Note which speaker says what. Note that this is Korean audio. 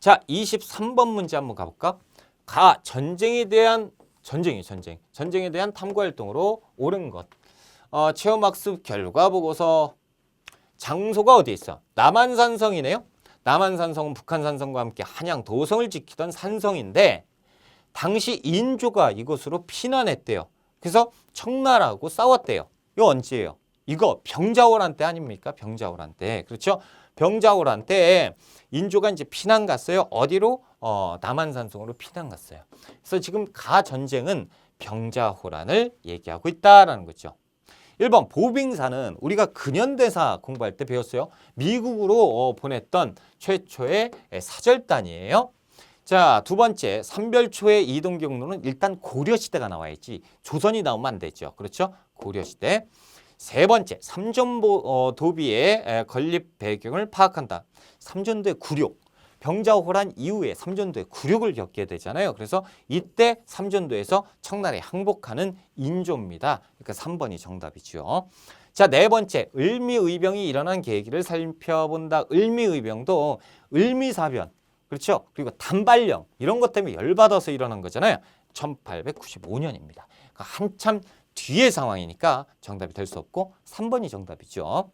Speaker 1: 자, 23번 문제 한번 가볼까? 가 전쟁에 대한 전쟁이 전쟁. 전쟁에 대한 탐구 활동으로 옳은 것. 어, 체험학습 결과 보고서 장소가 어디 있어? 남한산성이네요. 남한산성은 북한산성과 함께 한양 도성을 지키던 산성인데 당시 인조가 이곳으로 피난했대요. 그래서 청나라하고 싸웠대요. 이거 언제예요? 이거 병자호란 때 아닙니까? 병자호란 때. 그렇죠? 병자호란 때 인조가 이제 피난 갔어요. 어디로? 어, 남한산성으로 피난 갔어요. 그래서 지금 가 전쟁은 병자호란을 얘기하고 있다라는 거죠. 1번 보빙사는 우리가 근현대사 공부할 때 배웠어요. 미국으로 어, 보냈던 최초의 사절단이에요. 자, 두 번째 삼별초의 이동 경로는 일단 고려시대가 나와야지 조선이 나오면 안 되죠. 그렇죠? 고려시대. 세 번째 삼전보 어, 도비의 에, 건립 배경을 파악한다. 삼전도의 굴욕. 병자호란 이후에 삼전도의 굴욕을 겪게 되잖아요. 그래서 이때 삼전도에서 청나라에 항복하는 인조입니다. 그러니까 3번이 정답이죠. 자, 네 번째 을미의병이 일어난 계기를 살펴본다. 을미의병도 을미사변 그렇죠? 그리고 단발령 이런 것 때문에 열받아서 일어난 거잖아요. 1895년입니다. 그러니까 한참 뒤의 상황이니까 정답이 될 수 없고 3번이 정답이죠.